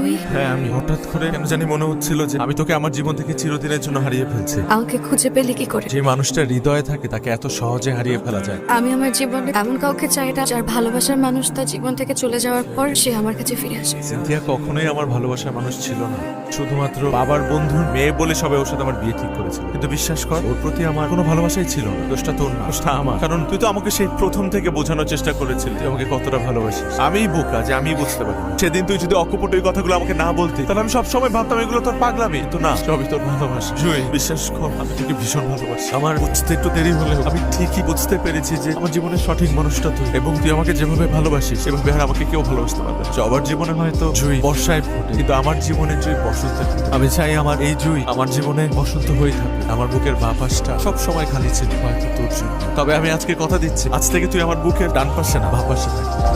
তুই? হ্যাঁ আমি হঠাৎ করে কেন জানি মনে হচ্ছিল যে আমি তোকে আমার জীবন থেকে চিরদিনের জন্য হারিয়ে ফেলছি। আমাকে খুঁজে পেলি কি করে? যে মানুষটা হৃদয়ে থাকে তাকে এত সহজে হারিয়ে ফেলা যায়। আমি আমার জীবনে এমন কাউকে চাই না যার ভালোবাসার মানুষ তার জীবন থেকে চলে যাওয়ার পর সে আমার কাছে ফিরে আসে। সিনথিয়া কখনোই আমার ভালোবাসার মানুষ ছিল না। শুধুমাত্র বাবার বন্ধুর মেয়ে বলে সবাই ওর সাথে আমার বিয়ে ঠিক করেছিল। কিন্তু বিশ্বাস কর ওর প্রতি আমার কোনো ভালোবাসাই ছিল না। দোষটা তোর না দোষটা আমার। কারণ তুই তো আমাকে সেই প্রথম থেকে বোঝানোর চেষ্টা করেছিলি। আমাকে কতটা ভালোবাসিস। আমিই বোকা যে আমি বুঝতে পারি সেদিন তুই যদি অকপট ওই কথাগুলো আমাকে না বলতে। তাহলে আমি সবসময় ভাবতাম এগুলো তোর পাগলামি। তো না সবই তোর ভালোবাসা। জুই। বিশ্বাস কর আমি তোকে ভীষণ ভালোবাসি। আমার বুঝতে একটু দেরি হলেও আমি ঠিকই বুঝতে পেরেছি যে আমার জীবনের সঠিক মানুষটা তুই এবং তুই আমাকে যেভাবে ভালোবাসিস সেভাবে আর আমাকে কেউ ভালোবাসতে পারবে। সবার জীবনে হয়তো জুই। বর্ষায় ফোটে। কিন্তু আমার জীবনে জুই বসন্ত আমি চাই আমার এই জুই আমার জীবনে বসন্ত হয়ে থাকে আমার বুকের বাপাসটা সব সময় খালি ছিল হয়তো তোর জন্য। তবে আমি আজকে কথা দিচ্ছি। আজ থেকে তুই আমার বুকের ডান পাশে না বাঁ পাশে থাকবি